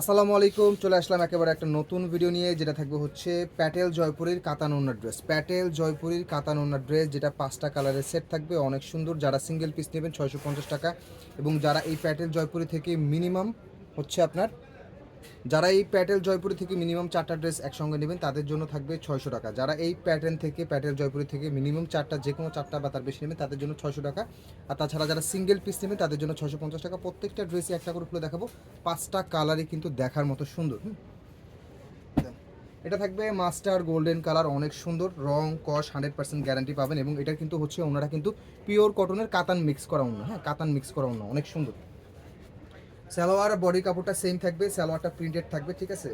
আসসালামু আলাইকুম, চলে আসলাম একেবারে একটা নতুন ভিডিও নিয়ে, যেটা থাকবে হচ্ছে প্যাটেল জয়পুরের কাতান ওনার ড্রেস প্যাটেল জয়পুরের কাতান ওনার ড্রেস যেটা পাঁচটা কালারের সেট থাকবে, অনেক সুন্দর। যারা সিঙ্গেল পিস নেবেন ছয়শো পঞ্চাশ টাকা, এবং যারা এই প্যাটেল জয়পুরি থেকে মিনিমাম হচ্ছে আপনার যারা এই প্যাটেল জয়পুরি থেকে মিনিমাম চারটা ড্রেস একসঙ্গে নেবেন, তাদের জন্য থাকবে ছয়শো টাকা। যারা এই প্যাটার্ন থেকে, প্যাটেল জয়পুরি থেকে মিনিমাম চারটা যে কোনো চারটা বা তার বেশি নেবেন, তাদের জন্য ছয়শো টাকা। আর তাছাড়া যারা সিঙ্গেল পিস নেবেন, তাদের জন্য ছয়শো পঞ্চাশ টাকা। প্রত্যেকটা ড্রেসে একটা করে খুলে দেখাবো। পাঁচটা কালারই কিন্তু দেখার মতো সুন্দর এটা থাকবে মাস্টার গোল্ডেন কালার, অনেক সুন্দর। রং, কস, হান্ড্রেড পার্সেন্ট গ্যারান্টি পাবেন এবং এটা কিন্তু হচ্ছে ওনারা কিন্তু পিওর কটনের কাতান মিক্স করা অন্য হ্যাঁ কাতান মিক্স করা অন্য অনেক সুন্দর। সালোয়ার আর বডি কাপড়টা সেম থাকবে, সালোয়ারটা প্রিন্টেড থাকবে, ঠিক আছে?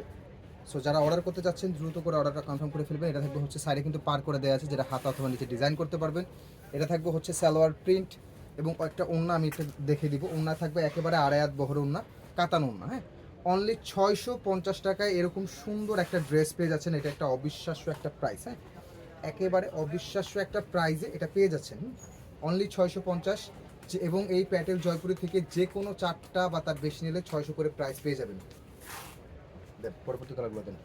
সো যারা অর্ডার করতে চাচ্ছেন দ্রুত করে অর্ডারটা কনফার্ম করে ফেলবেন। এটা থাকবে হচ্ছে সাইডে কিন্তু পার করে দেওয়া আছে, যেটা হাত অথবা নিচে ডিজাইন করতে পারবেন। এটা থাকবে হচ্ছে সালোয়ার প্রিন্ট এবং কয়েকটা ওন্না আমি একটু দেখে দিব। ওন্না থাকবে একেবারে আড়ায়াত বহর ওন্না কাতান ওন্না হ্যাঁ? অনলি ছয়শো পঞ্চাশ টাকায় এরকম সুন্দর একটা ড্রেস পেয়ে যাচ্ছেন। এটা একটা অবিশ্বাস্য একটা প্রাইস হ্যাঁ? একেবারে অবিশ্বাস্য একটা প্রাইজে এটা পেয়ে যাচ্ছেন। অনলি ছয়শো পঞ্চাশ এবং এই প্যাটেল জয়পুরি থেকে যে কোনো চারটা বা তার বেশি নিলে ছয়শো করে প্রাইস পেয়ে যাবেন। পরবর্তী কালারগুলো দেন।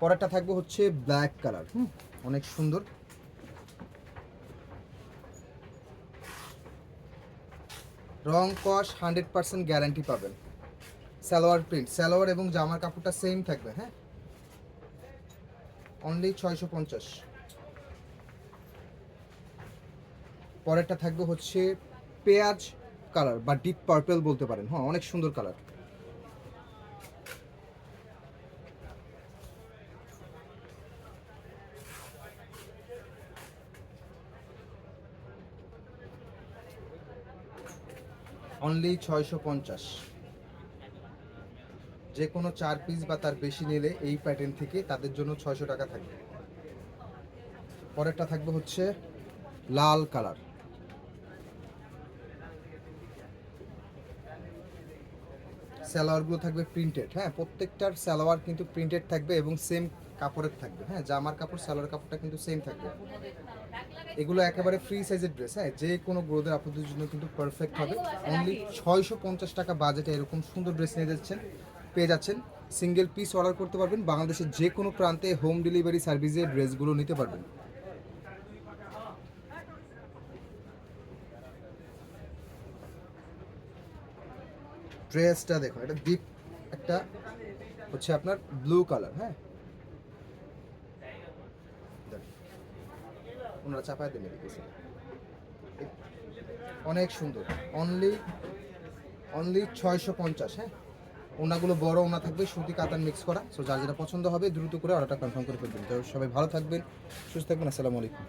পরেরটা থাকবে হচ্ছে ব্ল্যাক কালার হুম, অনেক সুন্দর। রং কস হান্ড্রেড পার্সেন্ট গ্যারান্টি পাবেন। সালোয়ার প্রিন্ট সালোয়ার এবং জামার কাপড়টা সেম থাকবে হ্যাঁ? অনলি ছয়শো পঞ্চাশ। পরেরটা থাকবে হচ্ছে পেঁয়াজ কালার বা ডিপ পার্পেল বলতে পারেন। হ্যাঁ অনেক সুন্দর কালার। অনলি ছয়শো পঞ্চাশ। যে কোনো চার পিস বা তার বেশি নিলে এই প্যাটার্ন থেকে তাদের জন্য ছয়শো টাকা থাকবে। পরেরটা থাকবে হচ্ছে লাল কালার। সালোয়ারগুলো থাকবে প্রিন্টেড হ্যাঁ? প্রত্যেকটার সালোয়ার কিন্তু প্রিন্টেড থাকবে এবং সেম কাপড়ের থাকবে হ্যাঁ? জামার কাপড়, সালোয়ার কাপড়টা কিন্তু সেম থাকবে। এগুলো একেবারে ফ্রি সাইজের ড্রেস হ্যাঁ? যে কোনো গ্রোদের আপনাদের জন্য কিন্তু পারফেক্ট হবে। অনলি ছয়শো পঞ্চাশ টাকা বাজেটে এরকম সুন্দর ড্রেস নিয়ে যাচ্ছেন, পেয়ে যাচ্ছেন। সিঙ্গেল পিস অর্ডার করতে পারবেন। বাংলাদেশের যে কোনো প্রান্তে হোম ডেলিভারি সার্ভিসে ড্রেসগুলো নিতে পারবেন। ড্রেসটা দেখুন এটা ডিপ একটা হচ্ছে আপনার ব্লু কালার হ্যাঁ? ওনারা চাপায় দেবে দেখেছি অনেক সুন্দর অনলি অনলি ছয়শো পঞ্চাশ হ্যাঁ? ওনাগুলো বড় ওনা থাকবে, সুতি কাতান মিক্স করা সো যার যেটা পছন্দ হবে, দ্রুত করে অর্ডারটা কনফার্ম করে ফেলবেন। তো সবাই ভালো থাকবেন, সুস্থ থাকবেন, আসসালামু আলাইকুম।